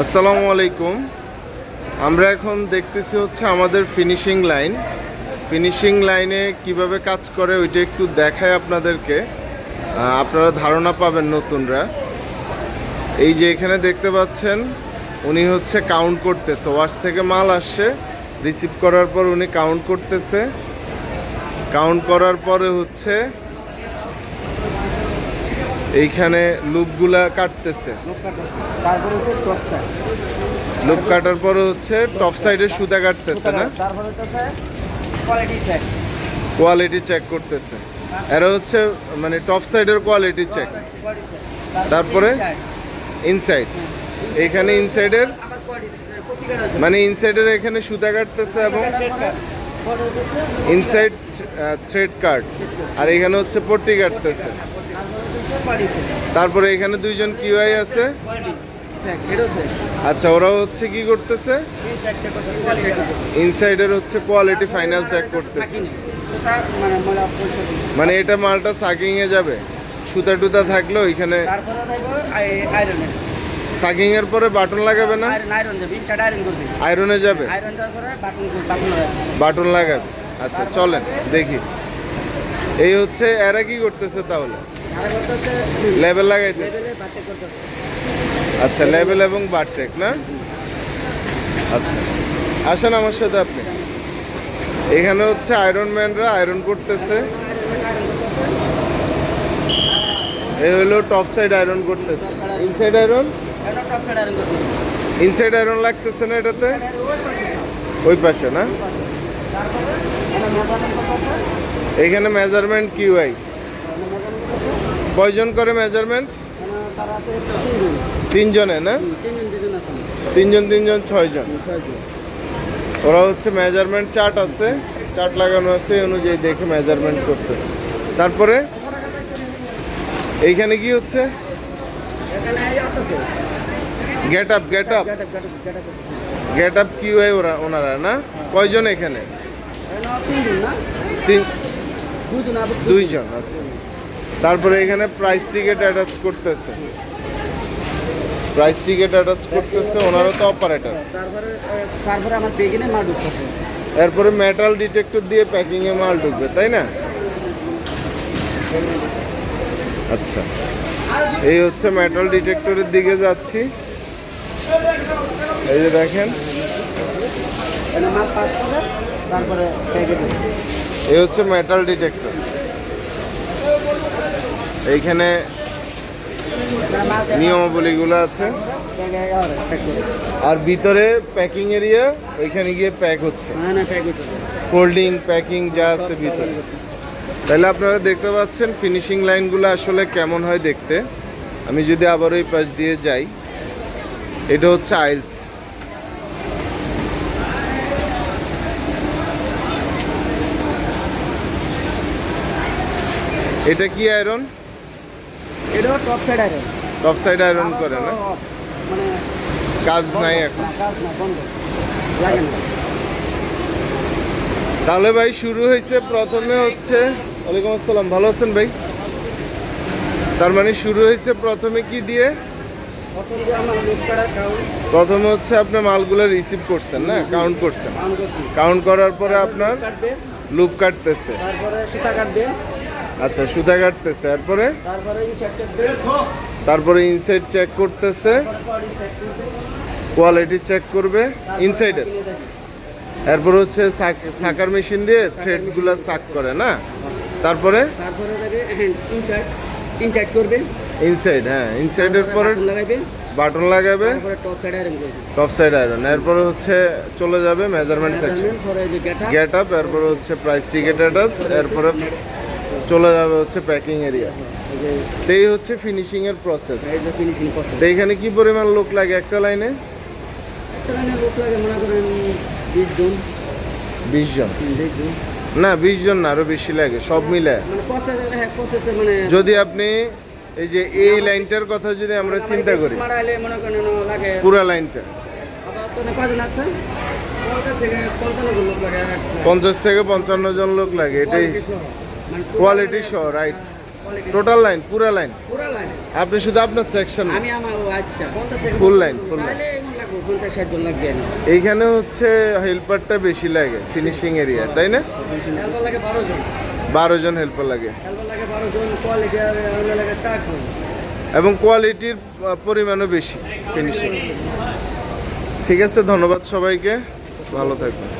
আসসালামু আলাইকুম। আমরা এখন দেখতেছি হচ্ছে আমাদের ফিনিশিং লাইন ফিনিশিং লাইনে কীভাবে কাজ করে ওইটা একটু দেখায় আপনাদেরকে। আপনারা ধারণা পাবেন নতুনরা। এই যে এখানে দেখতে পাচ্ছেন, উনি হচ্ছে কাউন্ট করতেছে। ওয়াশ থেকে মাল আসছে রিসিভ করার পর উনি কাউন্ট করতেছে। কাউন্ট করার পরে হচ্ছে এইখানে লুপগুলা কাটতেছে। তারপরে হচ্ছে টপ সাইড লুপ কাটার পর হচ্ছে টপ সাইডে সুতা কাটতেছে না? তারপরে হচ্ছে কোয়ালিটি চেক কোয়ালিটি চেক করতেছে। এরা হচ্ছে মানে টপ সাইডের কোয়ালিটি চেক তারপরে? ইনসাইড এখানে ইনসাইডের মানে ইনসাইডের এখানে সুতা কাটতেছে এবং ইনসাইড থ্রেড কাট আর এখানে হচ্ছে পট্টি কাটতেছে। তারপরে এখানে দুইজন কিউআই আছে? আচ্ছা ওরা হচ্ছে কি করতেছে? ইনসাইডের হচ্ছে কোয়ালিটি ফাইনাল চেক করতেছে। মানে এটা মালটা সাকিং এ যাবে। সুতা টুতা থাকলে ওইখানে সাকিং এর পরে বাটন লাগাবে না? আয়রনে যাবে? বাটন লাগাবে। আচ্ছা চলেন দেখি। এই হচ্ছে এরা কি করতেছে তাহলে? লেভেল লাগাইতেছে? আচ্ছা লেভেল এবং বারটেক না? আচ্ছা। আসেন আমার সাথে আপনি। এখানে হচ্ছে আয়রন ম্যানরা আয়রন করতেছে। এই হলো টপ সাইড আয়রন করতেছে। ইনসাইড আয়রন ইনসাইড আয়রন লাগতেছে না এটাতে? ওই পাশে, না? এখানে মেজারমেন্ট কিউআই কয়জন করে মেজারমেন্ট তিনজনে, না? তিনজন তিনজন, ছয়জন। ওরা হচ্ছে মেজারমেন্ট চার্ট আছে চার্ট লাগানো আছে অনুযায়ী দেখে মেজারমেন্ট করতেছে। তারপরে? এইখানে কি হচ্ছে? Get up get up get up Q I ওরা, ওনারা, না? কয়জন এখানে? দুইজন আচ্ছা। তারপরে এখানে প্রাইস টিকেট অ্যাটাচ করতেছে। প্রাইস টিকেট অ্যাটাচ করতেছে ওনারা তো অপারেটর তারপরে তারপরে আমার বেগিনে মাল ঢুকতেছে। এরপরে মেটাল ডিটেক্টর দিয়ে প্যাকিং এ মাল ঢুকবে তাই না? আচ্ছা এই হচ্ছে মেটাল ডিটেক্টরের দিকে যাচ্ছি। এই যে দেখেন। এই হচ্ছে মেটাল ডিটেক্টর এইখানে নিয়মাবলীগুলো আছে। আর ভিতরে প্যাকিং এরিয়া ওইখানে গিয়ে প্যাক হচ্ছে। ফোল্ডিং প্যাকিং যা আছে ভিতরে। তাহলে আপনারা দেখতে পাচ্ছেন ফিনিশিং লাইনগুলো আসলে কেমন হয় দেখতে। আমি যদি আবার ওই পাশ দিয়ে যাই এটা হচ্ছে আইলস এটা কি আয়রন এটাও top side top side iron করে না? মানে কাজ নাই এখন। কাজ না বন্ধ। লাগে না। তাহলে ভাই শুরু হয়েছে। প্রথমে হচ্ছে ওয়ালাইকুম আসসালাম। ভালো আছেন ভাই? তার মানে শুরু হয়েছে প্রথমে কি দিয়ে? প্রথম হচ্ছে আপনি মালগুলো রিসিভ করছেন না? কাউন্ট করছেন। কাউন্ট করার পরে আপনার লুপ কাটতেছে। তারপরে সুতা কাটবে। আচ্ছা সুতা কাটতেছে। তারপরে? তারপরে ইনসাইড চেক করতেছে। কোয়ালিটি চেক করবে। ইনসাইডের এরপর হচ্ছে সাক- সাকার মেশিন দিয়ে থ্রেডগুলো সাক করে না? তারপরে? হ্যাঁ ইনসাইড ইনসাইড করবে। ইনসাইড হ্যাঁ ইনসাইডের পরে বাটন বাটন লাগাবে তারপরে টপ সাইড আয়রন এরপরে হচ্ছে চলে যাবে মেজারমেন্ট সেকশন গেট আপ এরপরে হচ্ছে প্রাইস টিকেট অ্যাটাচ এরপরে চলে যাবে হচ্ছে প্যাকিং এরিয়া তো এই হচ্ছে ফিনিশিং এর প্রসেস ফিনিশিং তো এখানে কি পরিমাণ লোক লাগে একটা লাইনে একটা লাইনে লোক লাগে মনে করেন বিশ জন। বিশ জন। না বিশ জন না আরও বেশি লাগে সব মিলে। মানে হ্যাঁ মানে যদি আপনি এই যে এই লাইনটার কথা যদি আমরা চিন্তা করি। মনে পুরা লাইনটা পঞ্চাশ থেকে পঞ্চান্ন জন লোক লাগে এটাই মানে কোয়ালিটি সহ রাইট টোটাল লাইন পুরা লাইন পুরা লাইন আপনি শুধু আপনার সেকশন আমি আমার আচ্ছা পঞ্চাশ ষাট জন লাগবে এইখানে হচ্ছে হেল্পারটা বেশি লাগে ফিনিশিং এরিয়া তাই না? বারো জন। হেল্পার লাগে। হেল্পার লাগে বারো জন কোয়ালিটি লাগে চার জন। এবং কোয়ালিটির পরিমাণও বেশি ফিনিশিং ঠিক আছে ধন্যবাদ সবাইকে। ভালো থাকবেন।